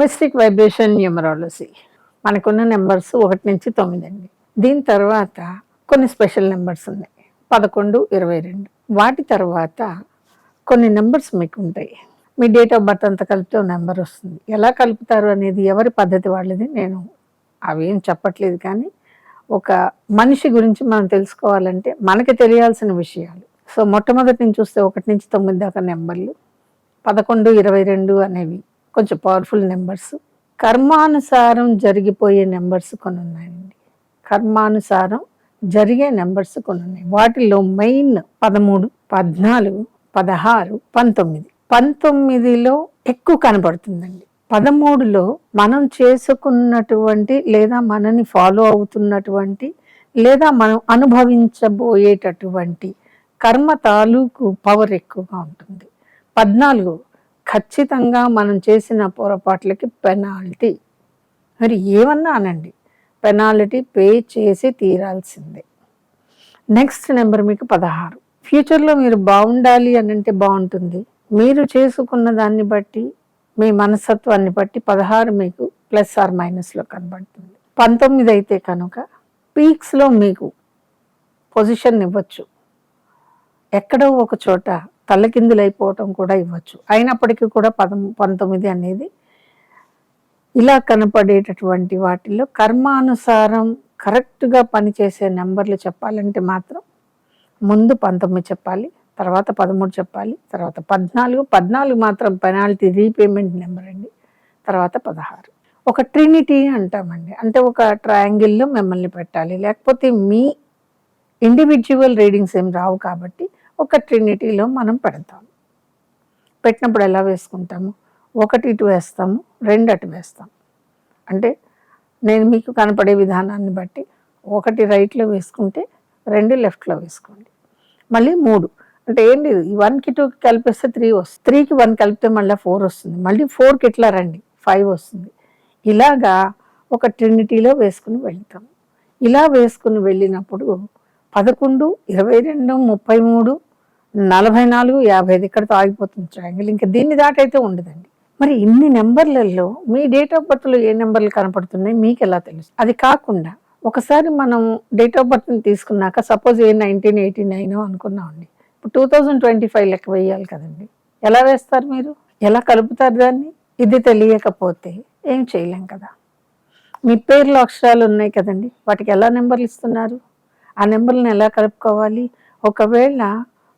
మెస్టిక్ vibration numerology మనకున్న numbers ఒకటి నుంచి తొమ్మిది అండి. దీని తర్వాత కొన్ని స్పెషల్ నెంబర్స్ ఉన్నాయి. పదకొండు ఇరవై రెండు. వాటి తర్వాత కొన్ని నెంబర్స్ మీకు ఉంటాయి. మీ డేట్ ఆఫ్ బర్త్ అంతా కలిపితే నెంబర్ వస్తుంది. ఎలా కలుపుతారు అనేది ఎవరి పద్ధతి వాళ్ళది నేను అవేం చెప్పట్లేదు కానీ ఒక మనిషి గురించి మనం తెలుసుకోవాలంటే మనకి తెలియాల్సిన విషయాలు. సో మొట్టమొదటి నుంచి చూస్తే ఒకటి నుంచి తొమ్మిది దాకా నెంబర్లు పదకొండు ఇరవై రెండు అనేవి కొంచెం పవర్ఫుల్ నెంబర్స్ కర్మానుసారం జరిగిపోయే నెంబర్స్ కొన్ని ఉన్నాయండి కర్మానుసారం జరిగే నెంబర్స్ కొన్ని ఉన్నాయి వాటిలో మెయిన్ పదమూడు పద్నాలుగు పదహారు పంతొమ్మిది. పంతొమ్మిదిలో ఎక్కువ కనబడుతుందండి. పదమూడులో మనం చేసుకున్నటువంటి లేదా మనని ఫాలో అవుతున్నటువంటి లేదా మనం అనుభవించబోయేటటువంటి కర్మ తాలూకు పవర్ ఎక్కువగా ఉంటుంది. పద్నాలుగు ఖచ్చితంగా మనం చేసిన పొరపాట్లకి పెనాల్టీ. మరి ఏమన్నా అనండి పెనాల్టీ పే చేసి తీరాల్సిందే. నెక్స్ట్ నెంబర్ మీకు పదహారు. ఫ్యూచర్లో మీరు బాగుండాలి అని అంటే బాగుంటుంది. మీరు చేసుకున్న దాన్ని బట్టి మీ మనస్తత్వాన్ని బట్టి పదహారు మీకు ప్లస్ ఆర్ మైనస్లో కనబడుతుంది. పంతొమ్మిది అయితే కనుక పీక్స్లో మీకు పొజిషన్ ఇవ్వచ్చు. ఎక్కడో ఒక చోట తల్లకిందులైపోవటం కూడా ఇవ్వచ్చు. అయినప్పటికీ కూడా పదం పంతొమ్మిది అనేది ఇలా కనపడేటటువంటి వాటిల్లో కర్మానుసారం కరెక్ట్గా పనిచేసే నెంబర్లు చెప్పాలంటే మాత్రం ముందు పంతొమ్మిది చెప్పాలి తర్వాత పదమూడు చెప్పాలి తర్వాత పద్నాలుగు పద్నాలుగు మాత్రం పెనాల్టీ రీపేమెంట్ నెంబర్ అండి తర్వాత పదహారు. ఒక ట్రినిటీ అంటామండి. అంటే ఒక ట్రయాంగిల్లో మిమ్మల్ని పెట్టాలి. లేకపోతే మీ ఇండివిజువల్ రీడింగ్స్ ఏం రావు కాబట్టి ఒక ట్రినిటీలో మనం పెడతాం పెట్టినప్పుడు ఎలా వేసుకుంటాము? ఒకటి ఇటు వేస్తాము రెండు అటు వేస్తాం అంటే నేను మీకు కనపడే విధానాన్ని బట్టి ఒకటి రైట్లో వేసుకుంటే రెండు లెఫ్ట్లో వేసుకోండి. మళ్ళీ మూడు. అంటే ఏంటి ఈ వన్కి టూకి కలిపేస్తే త్రీ వస్తుంది. త్రీకి వన్ కలిపితే మళ్ళీ ఫోర్ వస్తుంది. మళ్ళీ ఫోర్కి ఇట్లా రండి? ఫైవ్ వస్తుంది. ఇలాగా ఒక ట్రినిటీలో వేసుకుని వెళ్తాం ఇలా వేసుకుని వెళ్ళినప్పుడు పదకొండు ఇరవై రెండు ముప్పై మూడు నలభై నాలుగు యాభై ఐదు ఇక్కడతో ఆగిపోతుంది ట్రయాంగిల్ ఇంకా దీన్ని దాటైతే ఉండదండి. మరి ఇన్ని నెంబర్లలో మీ డేట్ ఆఫ్ బర్త్లో ఏ నెంబర్లు కనపడుతున్నాయి మీకు ఎలా తెలుసు? అది కాకుండా ఒకసారి మనం డేట్ ఆఫ్ బర్త్ని తీసుకున్నాక suppose a nineteen eighty nine అనుకున్నామండి. ఇప్పుడు టూ థౌజండ్ ట్వంటీ ఫైవ్ లెక్క వేయాలి కదండి. ఎలా వేస్తారు మీరు? ఎలా కలుపుతారు దాన్ని? ఇది తెలియకపోతే ఏం చేయలేం కదా. మీ పేర్లో అక్షరాలు ఉన్నాయి కదండి. వాటికి ఎలా నెంబర్లు ఇస్తున్నారు? ఆ నెంబర్లను ఎలా కలుపుకోవాలి? ఒకవేళ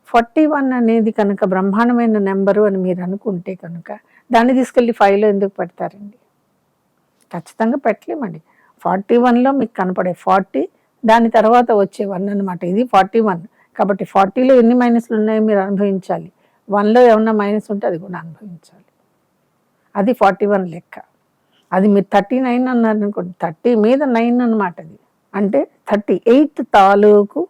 ఫార్టీ వన్ అనేది కనుక బ్రహ్మాండమైన నెంబరు అని మీరు అనుకుంటే కనుక దాన్ని తీసుకెళ్ళి ఫైవ్లో ఎందుకు పెడతారండి? ఖచ్చితంగా పెట్టలేమండి. ఫార్టీ వన్లో మీకు కనపడే ఫార్టీ దాని తర్వాత వచ్చే వన్ అనమాట ఇది ఫార్టీ వన్. కాబట్టి ఫార్టీలో ఎన్ని మైనస్లు ఉన్నాయో మీరు అనుభవించాలి. వన్లో ఏమన్నా మైనస్ ఉంటే అది కూడా అనుభవించాలి. అది ఫార్టీ వన్ లెక్క. అది మీరు థర్టీ నైన్ అన్నారు అనుకోండి థర్టీ మీద నైన్ అనమాట అది. అంటే థర్టీ ఎయిత్ తాలూకు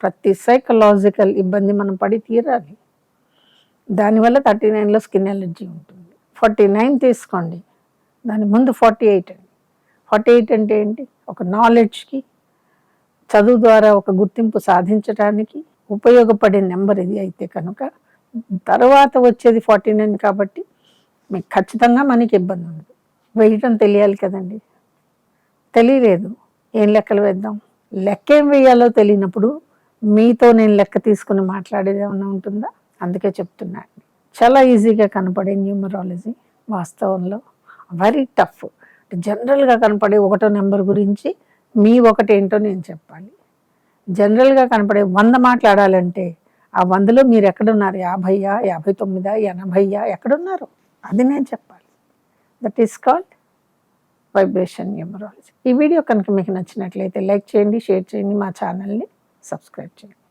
ప్రతి సైకలాజికల్ ఇబ్బంది మనం పడి తీరాలి. దానివల్ల థర్టీ నైన్లో స్కిన్ ఎలర్జీ ఉంటుంది. ఫార్టీ నైన్ తీసుకోండి. దాని ముందు ఫార్టీ ఎయిట్ అండి. ఫార్టీ ఎయిట్ అంటే ఏంటి? ఒక నాలెడ్జ్కి చదువు ద్వారా ఒక గుర్తింపు సాధించడానికి ఉపయోగపడే నెంబర్ ఇది అయితే కనుక. తర్వాత వచ్చేది ఫార్టీ నైన్ కాబట్టి మీకు ఖచ్చితంగా మనకి ఇబ్బంది ఉండదు. వేయటం తెలియాలి కదండి. తెలియలేదు. ఏం లెక్కలు వేద్దాం? లెక్క ఏం వేయాలో తెలియనప్పుడు మీతో నేను లెక్క తీసుకుని మాట్లాడేది ఏమైనా ఉంటుందా? అందుకే చెప్తున్నా. చాలా ఈజీగా కనపడే న్యూమరాలజీ వాస్తవంలో వెరీ టఫ్ జనరల్గా కనపడే ఒకటో నెంబర్ గురించి మీ ఒకటేంటో నేను చెప్పాలి. జనరల్గా కనపడే వంద మాట్లాడాలంటే ఆ వందలో మీరు ఎక్కడున్నారు? యాభైయా యాభై తొమ్మిదా ఎనభైయా ఎక్కడున్నారు? అది నేను చెప్పాలి. That is called vibration numerology. ఈ వీడియో కనుక మీకు నచ్చినట్లయితే లైక్ చేయండి షేర్ చేయండి మా ఛానల్ని. సబ్స్క్రైబ్ చేయండి